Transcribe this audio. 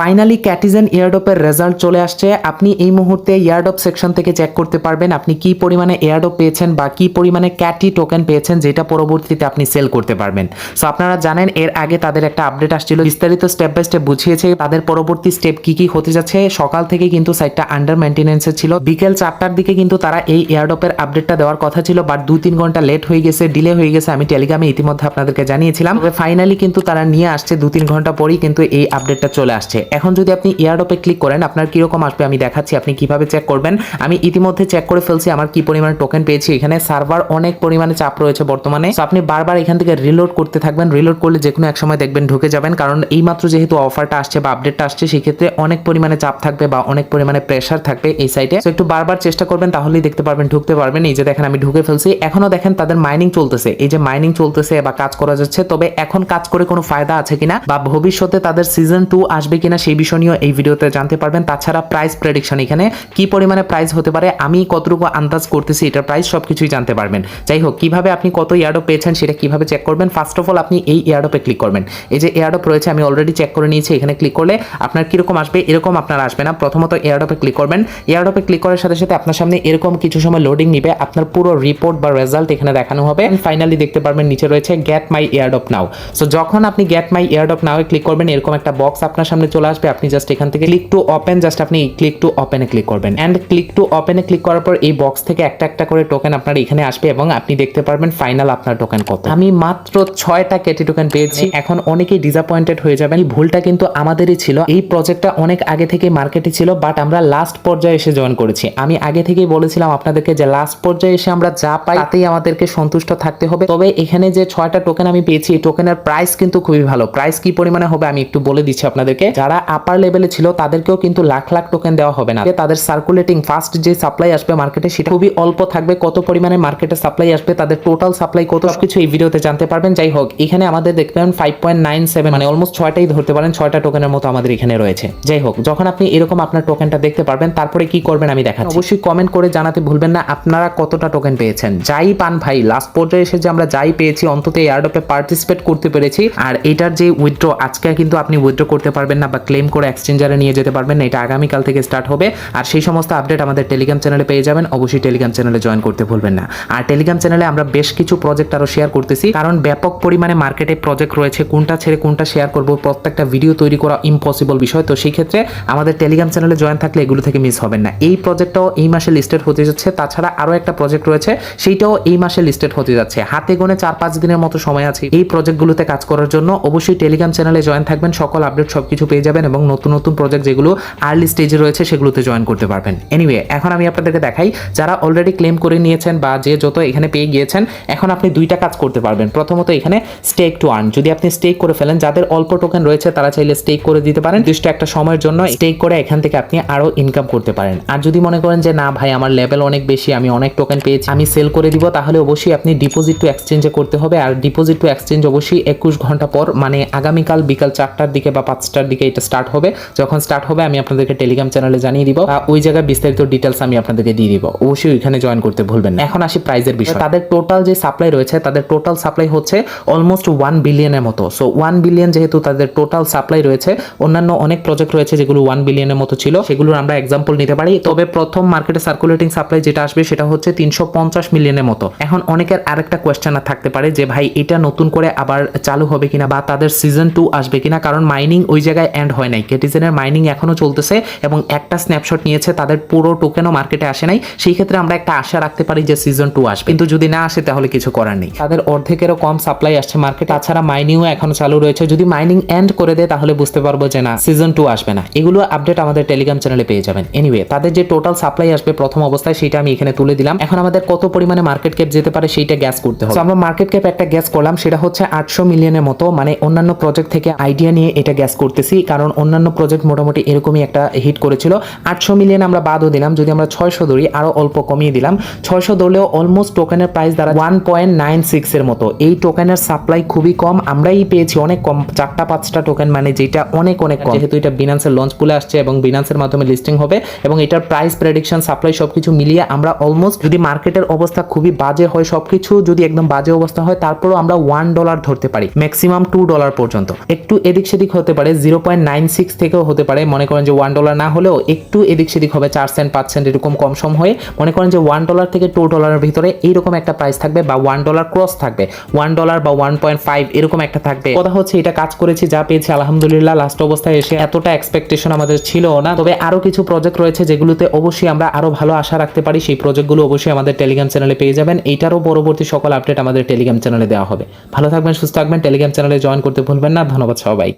Finally ক্যাটিজেন এয়ারডপের result চলে আসছে। আপনি এই মুহূর্তে এয়ারডপ সেকশন থেকে চেক করতে পারবেন আপনি কি পরিমাণে এয়ারডপ পেয়েছেন বা কি পরিমাণে ক্যাটি টোকেন পেয়েছেন, যেটা পরবর্তীতে আপনি সেল করতে পারবেন। সো আপনারা জানেন, এর আগে তাদের একটা আপডেট আসছিল, বিস্তারিত স্টেপ বাই স্টেপ বুঝিয়েছে তাদের পরবর্তী স্টেপ কি কি হতে যাচ্ছে। সকাল থেকে কিন্তু সাইটটা আন্ডার মেনটেনেন্সে ছিল। বিকেল চারটার দিকে কিন্তু তারা এই এয়ারডপের আপডেটটা দেওয়ার কথা ছিল বাট দু তিন ঘণ্টা লেট হয়ে গেছে ডিলে হয়ে গেছে, আমি টেলিগ্রামে ইতিমধ্যে আপনাদেরকে জানিয়েছিলাম। ফাইনালি কিন্তু তারা নিয়ে আসছে দু তিন ঘণ্টা পরেই কিন্তু এই আপডেটটা চলে আসছে। এখন যদি আপনি এয়ারডপে ক্লিক করেন, আপনার কীরকম আসবে আমি দেখাচ্ছি, আপনি কীভাবে চেক করবেন? আমি ইতিমধ্যে চেক করে ফেলছি, আমার কি পরিমাণে টোকেন পেয়েছি। এখানে সার্ভার অনেক পরিমাণে চাপ রয়েছে বর্তমানে। আপনি বারবার এখান থেকে রিলোড করতে থাকবেন। রিলোড করলে যে কোনো এক সময় দেখবেন ঢুকে যাবেন। কারণ এইমাত্র যেহেতু অফারটা আসছে বা আপডেটটা আসছে, সেক্ষেত্রে অনেক পরিমাণে চাপ থাকবে বা অনেক পরিমাণে প্রেশার থাকবে এই সাইটে তো একটু বারবার চেষ্টা করবেন, তাহলেই দেখতে পারবেন, ঢুকতে পারবেন। এই যে দেখেন, আমি ঢুকে ফেলছি। এখনও দেখেন, তাদের মাইনিং চলতেছে। এই যে মাইনিং চলতেছে বা কাজ করা যাচ্ছে, তবে এখন কাজ করে কোনো ফায়দা আছে কিনা বা ভবিষ্যতে তাদের সিজন টু আসবে কিনা সেই বিষয় নিয়েও এই ভিডিওতে জানতে পারবেন। তাছাড়া প্রাইস প্রেডিকশন এখানে কি পরিমাণে প্রাইস হতে পারে, আমি কতটুকু আন্দাজ করতেছি এটার প্রাইস সবকিছুই জানতে পারবেন। যাই হোক, কীভাবে আপনি কত ইয়ার্ডও পেয়েছেন সেটা কীভাবে চেক করবেন? ফার্স্ট অফ অল আপনি এই এয়ারডপে ক্লিক করবেন। এই যে এয়ারডপ রয়েছে, আমি অলরেডি চেক করে নিয়েছি, এখানে ক্লিক করলে আপনার কীরকম আসবে? এরকম আপনার আসবে না। প্রথমত এয়ারডপে ক্লিক করবেন। এয়ারডপে ক্লিক করার সাথে সাথে আপনার সামনে এরকম কিছু সময় লোডিং নিবে। আপনার পুরো রিপোর্ট বা রেজাল্ট এখানে দেখানো হবে। ফাইনালি দেখতে পারবেন নিচে রয়েছে get my airdrop now so যখন আপনি get my airdrop now click করবেন, এরকম একটা বক্স আপনার সামনে আসবে, আপনি জাস্ট এখান থেকে ক্লিক টু ওপেন জাস্ট আপনি ক্লিক টু ওপেনে ক্লিক করবেন। অ্যান্ড ক্লিক টু ওপেনে ক্লিক করার পর এই বক্স থেকে একটা একটা করে টোকেন আপনার এখানে আসবে এবং আপনি দেখতে পারবেন ফাইনাল আপনার টোকেন কত। আমি মাত্র ছয়টা কেটি টোকেন পেয়েছি। এখন অনেকেই ডিসঅ্যাপয়েন্টেড হয়ে যাবেন। ভুলটা কিন্তু আমাদেরই ছিল। এই প্রজেক্টটা অনেক আগে থেকে মার্কেটে ছিল বাট আমরা লাস্ট পর্যায়ে এসে জয়েন করেছি। আমি আগে থেকেই বলেছিলাম আপনাদেরকে যে লাস্ট পর্যায়ে এসে আমরা যা পাই, তাতেই আমাদেরকে সন্তুষ্ট থাকতে হবে। তবে এখানে যে ছয়টা টোকেন আমি পেয়েছি, এই টোকেনের প্রাইস কিন্তু খুবই ভালো। প্রাইস কি পরিমাণে হবে আমি একটু বলে দিচ্ছি আপনাদেরকে। আপার লেভেলে ছিল, তাদেরকেও কিন্তু লাখ লাখ টোকেন দেওয়া হবে না। তাদের সার্কুলেটিং ফার্স্ট যে সাপ্লাই আসবে মার্কেটে সেটা খুবই অল্প থাকবে। কত পরিমাণে মার্কেটে সাপ্লাই আসবে, তাদের টোটাল সাপ্লাই কত কিছু এই ভিডিওতে জানতে পারবেন। যাই হোক, এখানে আমাদের দেখতে পাবেন ফাইভ পয়েন্ট নাইন সেভেন মানে অলমোস্ট ছয়টাই ধরতে পারেন, ছয়টা টোকেনের মতো আমাদের এখানে রয়েছে। যাই হোক, যখন আপনি এরকম আপনার টোকেনটা দেখতে পারবেন, তারপরে কি করবেন আমি দেখাচ্ছি। অবশ্যই কমেন্ট করে জানাতে ভুলবেন না, আপনারা কতটা টোকেন পেয়েছেন। যাই পান ভাই লাস্ট পর্যায়ে এসে যে আমরা যাই পেয়েছি, অন্তত এয়ারডপে পার্টিসিপেট করতে পেরেছি। আর এটার যে উইথড্র আজকে কিন্তু আপনি উইথড্র করতে পারবেন না বা ক্লেম করে এক্সচেঞ্জারে নিয়ে যেতে পারবেন না। এটা আগামীকাল থেকে স্টার্ট হবে। আর সেই সমস্ত আপডেট আমাদের টেলিগ্রাম চ্যানেলে পেয়ে যাবেন। অবশ্যই টেলিগ্রাম চ্যানেলে জয়েন করতে ভুলবেন না। আর টেলিগ্রাম চ্যানেলে আমরা বেশ কিছু প্রজেক্ট আরও শেয়ার করতেছি। কারণ ব্যাপক পরিমাণে মার্কেটে প্রজেক্ট রয়েছে। কোনটা ছেড়ে কোনটা শেয়ার করব, প্রত্যেকটা ভিডিও তৈরি করা ইম্পসিবল বিষয়। তো সেই ক্ষেত্রে আমাদের টেলিগ্রাম চ্যানেলে জয়েন থাকলে এগুলো থেকে মিস হবেন না। এই প্রজেক্টটাও এই মাসে লিস্টেড হতে যাচ্ছে। তাছাড়া আরও একটা প্রজেক্ট রয়েছে। সেইটাও এই মাসে লিস্টেড হতে যাচ্ছে। হাতে গোনে চার পাঁচ দিনের মতো সময় আছে এই প্রজেক্টগুলোতে কাজ করার জন্য। অবশ্যই টেলিগ্রাম চ্যানেলে জয়েন থাকবেন। সকল আপডেট সবকিছু পেয়ে যাবেন। এবং নতুন নতুন প্রজেক্ট যেগুলো আর্লি স্টেজে রয়েছে সেগুলোতে জয়েন করতে পারবেন। এনিওয়ে এখন আমি আপনাদেরকে দেখাই, যারা অলরেডি ক্লেম করে নিয়েছেন বা যে যত এখানে পেয়ে গিয়েছেন, এখন আপনি দুইটা কাজ করতে পারবেন। প্রথমত এখানে স্টেক টু আর্ন যদি আপনি স্টেক করে ফেলেন, যাদের অল্প টোকেন রয়েছে, তারা চাইলে স্টেক করে দিতে পারেন। নির্দিষ্ট একটা সময়ের জন্য স্টেক করে এখান থেকে আপনি আরও ইনকাম করতে পারেন। আর যদি মনে করেন যে, না ভাই, আমার লেভেল অনেক বেশি, আমি অনেক টোকেন পেয়েছি, আমি সেল করে দিব, তাহলে অবশ্যই আপনি ডিপোজিট টু এক্সচেঞ্জে করতে হবে। আর ডিপোজিট টু এক্সচেঞ্জ অবশ্যই একুশ ঘণ্টা পর মানে আগামীকাল বিকাল চারটার দিকে বা পাঁচটার দিকে এটা স্টার্ট হবে। যখন স্টার্ট হবে, আমি আপনাদেরকে টেলিগ্রাম চ্যানেলে জানিয়ে দিব। ওই জায়গায় বিস্তারিত ডিটেলস আমি আপনাদেরকে দিয়ে দিব। অবশ্যই ওইখানে জয়েন করতে ভুলবেন না। এখন আসি প্রাইজের বিষয়। তাদের টোটাল যে সাপ্লাই রয়েছে, তাদের টোটাল সাপ্লাই হচ্ছে অলমোস্ট ওয়ান বিলিয়নের মতো। সো ওয়ান বিলিয়ন যেহেতু তাদের টোটাল সাপ্লাই রয়েছে, অন্যান্য অনেক প্রজেক্ট রয়েছে যেগুলো ওয়ান বিলিয়নের মতো ছিল, সেগুলোর আমরা এক্সাম্পল নিতে পারি। তবে প্রথম মার্কেটে সার্কুলেটিং সাপ্লাই যেটা আসবে, সেটা হচ্ছে তিনশো পঞ্চাশ মিলিয়নের মতো। এখন অনেকের আরেকটা কোয়েশ্চেন থাকতে পারে যে, ভাই, এটা নতুন করে আবার চালু হবে কিনা বা তাদের সিজন টু আসবে কিনা? কারণ মাইনিং ওই জায়গায় হয় নাই। কেটিজেনের মাইনিং এখনও চলতেছে এবং একটা স্ন্যাপশট নিয়েছে, তাদের পুরো টোকেনও মার্কেটে আসে নাই। সেই ক্ষেত্রে আমরা একটা আশা রাখতে পারি যে সিজন টু আসবে। কিন্তু যদি না আসে, তাহলে কিছু করার নেই। তাদের অর্ধেকেরও কম সাপ্লাই আসছে মার্কেটে তাছাড়া মাইনিংও এখনও চালু রয়েছে। যদি মাইনিং এন্ড করে দেয়, তাহলে বুঝতে পারব যে না সিজন টু আসবে না। এগুলো আপডেট আমাদের টেলিগ্রাম চ্যানেলে পেয়ে যাবেন। এনিওয়ে তাদের যে টোটাল সাপ্লাই আসবে প্রথম অবস্থায়, সেটা আমি এখানে তুলে দিলাম। এখন আমাদের কত পরিমাণে মার্কেট ক্যাপ যেতে পারে, সেইটা গ্যাস করতে হবে। আমরা মার্কেট ক্যাপ একটা গ্যাস করলাম, সেটা হচ্ছে আটশো মিলিয়নের মতো। মানে অন্যান্য প্রজেক্ট থেকে আইডিয়া নিয়ে এটা গ্যাস করতেছি। কারণ অন্যান্য প্রজেক্ট মোটামুটি এরকমই একটা হিট করেছিল। আটশো মিলিয়ন আমরা বাদও দিলাম, যদি আমরা ছয়শো ধরি, আরও অল্প কমিয়ে দিলাম। ছয়শো ধরলেও অলমোস্ট টোকেনের প্রাইস দ্বারা ওয়ান পয়েন্ট নাইন সিক্স এর মতো। এই টোকেনের সাপ্লাই খুবই কম, আমরাই পেয়েছি অনেক কম, চারটা, পাঁচটা টোকেন মানে যেটা অনেক অনেক কম। যেহেতু এটা বিনান্সের লঞ্চ পুলে আসছে এবং বিনান্সের মাধ্যমে লিস্টিং হবে এবং এটার প্রাইস প্রেডিকশন সাপ্লাই সবকিছু মিলিয়ে আমরা অলমোস্ট যদি মার্কেটের অবস্থা খুবই বাজে হয়, সবকিছু যদি একদম বাজে অবস্থা হয়, তারপরও আমরা ওয়ান ডলার ধরতে পারি ম্যাক্সিমাম টু ডলার পর্যন্ত। একটু এদিক সেদিক হতে পারে জিরো পয়েন্ট নাইন সিক্স থেকেও হতে পারে। মনে করেন যে ওয়ান ডলার না হলেও একটু এদিক সেদিক হবে, চার সেন্ট পাঁচ সেন্ট এরকম কম সম হয়ে। মনে করেন যে ওয়ান ডলার থেকে টু ডলারের ভিতরে এইরকম একটা প্রাইস থাকবে বা ওয়ান ডলার ক্রস থাকবে। ওয়ান ডলার বা ওয়ান পয়েন্ট ফাইভ এরকম একটা থাকবে। কথা হচ্ছে এটা কাজ করেছি, যা পেয়েছি, আলহামদুলিল্লাহ লাস্ট অবস্থায় এসে এতটা এক্সপেকটেশন আমাদের ছিল না। তবে আরও কিছু প্রজেক্ট রয়েছে যেগুলোতে অবশ্যই আমরা আরও ভালো আশা রাখতে পারি। সেই প্রজেক্টগুলো অবশ্যই আমাদের টেলিগ্রাম চ্যানেলে পেয়ে যাবেন। এইটারও পরবর্তী সকল আপডেট আমাদের টেলিগ্রাম চ্যানেলে দেওয়া হবে। ভালো থাকবেন, সুস্থ থাকবেন। টেলিগ্রাম চ্যানেলে জয়েন করতে ভুলবেন না। ধন্যবাদ সবাই